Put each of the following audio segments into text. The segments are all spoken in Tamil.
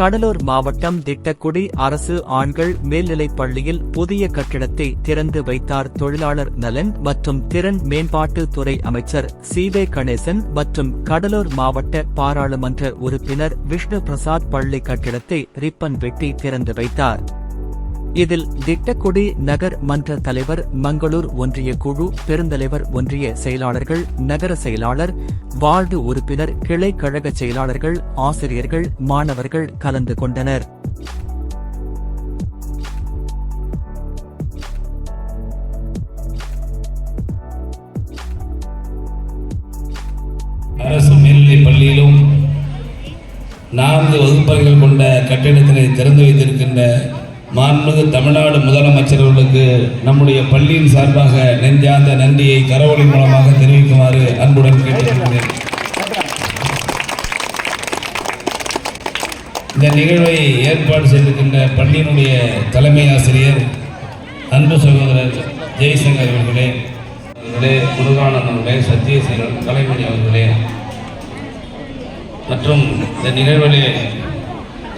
கடலூர் மாவட்டம் திட்டக்குடி அரசு ஆண்கள் மேல்நிலைப் பள்ளியில் புதிய கட்டிடத்தை திறந்து வைத்தார் தொழிலாளர் நலன் மற்றும் திறன் மேம்பாட்டு துறை அமைச்சர் சீவே கணேசன் மற்றும் கடலூர் மாவட்ட பாராளுமன்ற உறுப்பினர் விஷ்ணு பிரசாத் பள்ளி கட்டிடத்தை ரிப்பன் வெட்டி திறந்து வைத்தார். இதில் திட்டக்குடி நகர் மன்ற தலைவர் மங்களூர் ஒன்றிய குழு பெருந்தலைவர் ஒன்றிய செயலாளர்கள் நகர செயலாளர் வார்டு உறுப்பினர் கிளை கழக செயலாளர்கள் ஆசிரியர்கள் மாணவர்கள் கலந்து கொண்டனர். அரசு மேல்நிலைப் பள்ளியிலும் நான்கு வகுப்பறைகள் கொண்ட கட்டிடத்தினை திறந்து வைத்திருக்கின்ற மாண்புமிகு தமிழ்நாடு முதலமைச்சர் அவர்களுக்கு நம்முடைய பள்ளியின் சார்பாக நெஞ்சார்ந்த நன்றியை கரவொலி மூலமாக தெரிவிக்குமாறு அன்புடன் கேட்டுக்கொள்கிறேன். இந்த நிகழ்வை ஏற்பாடு செய்திருக்கின்ற பள்ளியினுடைய தலைமை ஆசிரியர் அன்பு சகோதரர் ஜெய்சங்கர் அவர்களே அவர்களே முருகானந்தம் அவர்களே தலைமணி கலைமணி அவர்களே மற்றும் இந்த நிகழ்விலே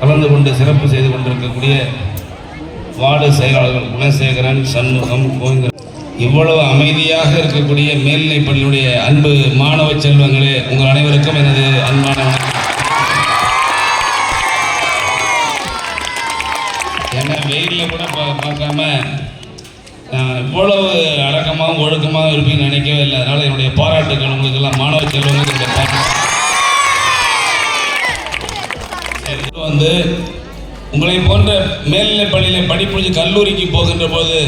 கலந்து கொண்டு சிறப்பு செய்து கொண்டிருக்கக்கூடிய வார்டு செயலாளர்கள் குணசேகரன் சண்முகம் கோவிந்தன். இவ்வளவு அமைதியாக இருக்கக்கூடிய மேல்நிலைப் பள்ளியுடைய அன்பு மாணவ செல்வங்களே உங்கள் அனைவருக்கும் எனது அன்பான ஏன்னா வெயிலில் கூட பா- பார்க்காம நான் இவ்வளவு அடக்கமாகவும் ஒழுக்கமாகவும் இருப்பீங்கன்னு நினைக்கவே இல்லை. அதனால் என்னுடைய பாராட்டுகள் உங்களுக்கெல்லாம் மாணவ செல்வங்களுக்கு. இந்த வந்து உங்களை போன்ற மேல்நிலை பள்ளியில் படிப்புடிச்சு கல்லூரிக்கு போகின்ற போது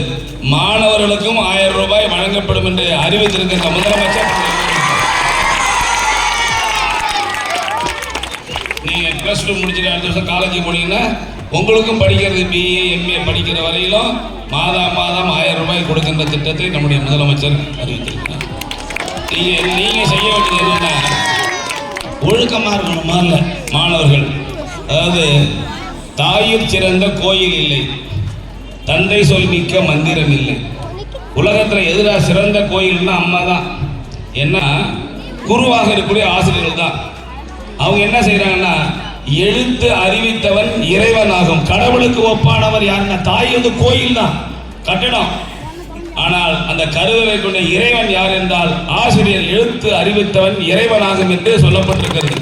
மாணவர்களுக்கும் ஆயிரம் ரூபாய் வழங்கப்படும் என்று அறிவித்திருக்கின்ற முதலமைச்சர் நீங்கள் ப்ளஸ் டூ முடிச்சுட்டு அடுத்த வருஷம் காலேஜ் போனீங்கன்னா உங்களுக்கும் படிக்கிறது பிஏ எம்ஏ படிக்கிற வரையிலும் மாதா மாதம் ஆயிரம் ரூபாய் கொடுக்கின்ற திட்டத்தை நம்முடைய முதலமைச்சர் அறிவித்திருக்கிறார். நீங்கள் நீங்கள் செய்ய வேண்டியது என்னென்ன ஒழுக்கமாக இருக்கணும்? முதல்ல மாணவர்கள் அதாவது தாயிற் சிறந்த கோயில் இல்லை. தந்தை சொல் மிக்க மந்திரம் இல்லை. உலகத்தில் எதிராக சிறந்த கோயில்னா அம்மா தான் என்ன குருவாக இருக்கக்கூடிய ஆசிரியர்கள் தான். அவங்க என்ன செய்கிறாங்கன்னா எழுத்து அறிவித்தவன் இறைவனாகும் கடவுளுக்கு ஒப்பானவர் யாருன்னா தாய் வந்து கோயில் தான் கட்டடம். ஆனால் அந்த கருதலை கொண்ட இறைவன் யார் என்றால் ஆசிரியர் எழுத்து அறிவித்தவன் இறைவனாகும் என்று சொல்லப்பட்டிருக்கிறது.